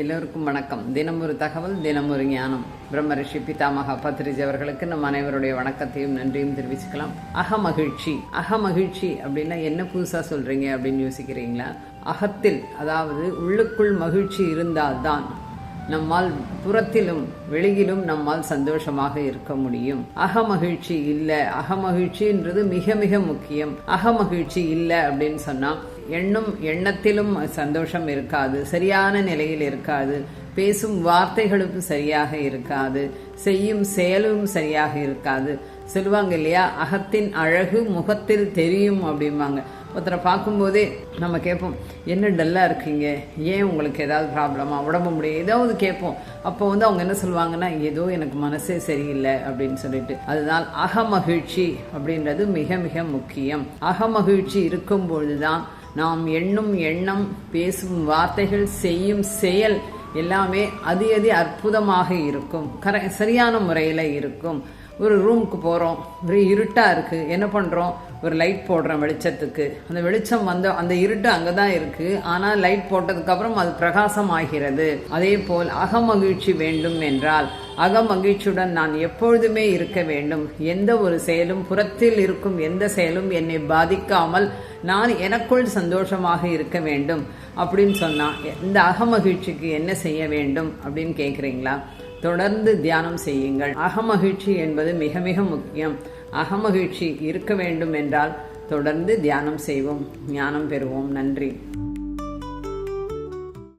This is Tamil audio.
எல்லோருக்கும் வணக்கம். தினம் ஒரு தகவல் தினம் ஒரு ஞானம். பிரம்மரிஷி பிதாமகா பத்ரிஜி அவர்களுக்கு நம் அனைவருடைய வணக்கத்தையும் நன்றியும் தெரிவிச்சுக்கலாம். அகமகிழ்ச்சி அகமகிழ்ச்சி அப்படின்னா என்ன புதுசாக சொல்கிறீங்க அப்படின்னு யோசிக்கிறீங்களா? அகத்தில் அதாவது உள்ளுக்குள் மகிழ்ச்சி இருந்தால்தான் நம்மால் புறத்திலும் வெளியிலும் நம்மால் சந்தோஷமாக இருக்க முடியும். அகமகிழ்ச்சி இல்லை. அகமகிழ்ச்சின்றது மிக மிக முக்கியம். அகமகிழ்ச்சி இல்லை அப்படின்னு சொன்னால் எண்ணும் எண்ணத்திலும் சந்தோஷம் இருக்காது சரியான நிலையில் இருக்காது பேசும் வார்த்தைகளும் சரியாக இருக்காது செய்யும் செயலும் சரியாக இருக்காது. சொல்லுவாங்க இல்லையா? அகத்தின் அழகு முகத்தில் தெரியும் அப்படிம்பாங்க. ஒருத்தரை பார்க்கும்போதே நம்ம கேட்போம் என்ன டல்லாக இருக்கீங்க? ஏன் உங்களுக்கு ஏதாவது ப்ராப்ளமா உடம்பு முடியும் ஏதாவது கேட்போம். அப்போ வந்து அவங்க என்ன சொல்லுவாங்கன்னா ஏதோ எனக்கு மனசே சரியில்லை அப்படின்னு சொல்லிட்டு. அதனால் அகமகிழ்ச்சி அப்படின்றது மிக மிக முக்கியம். அகமகிழ்ச்சி இருக்கும் பொழுதுதான் நாம் எண்ணும் எண்ணம் பேசும் வார்த்தைகள் செய்யும் செயல் எல்லாமே அதி அதி அற்புதமாக இருக்கும். கர சரியான முறையில் இருக்கும். ஒரு ரூமுக்கு போகிறோம் ஒரு இருட்டாக இருக்குது என்ன பண்ணுறோம் ஒரு லைட் போடுறோம் வெளிச்சத்துக்கு. அந்த வெளிச்சம் வந்த அந்த இருட்டு அங்கே தான் இருக்குது ஆனால் லைட் போட்டதுக்கப்புறம் அது பிரகாசம் ஆகிறது அதே போல் அகமகிழ்ச்சி வேண்டும் என்றால் அகமகிழ்ச்சியுடன் நான் எப்பொழுதுமே இருக்க வேண்டும். எந்த ஒரு செயலும் புறத்தில் இருக்கும் எந்த செயலும் என்னை பாதிக்காமல் நான் எனக்குள் சந்தோஷமாக இருக்க வேண்டும். அப்படின்னு சொன்னால் இந்த அகமகிழ்ச்சிக்கு என்ன செய்ய வேண்டும் அப்படின்னு கேட்குறீங்களா தொடர்ந்து தியானம் செய்யுங்கள். அகமகிழ்ச்சி என்பது மிக மிக முக்கியம். அகமகிழ்ச்சி இருக்க வேண்டும் என்றால் தொடர்ந்து தியானம் செய்வோம். ஞானம் பெறுவோம். நன்றி.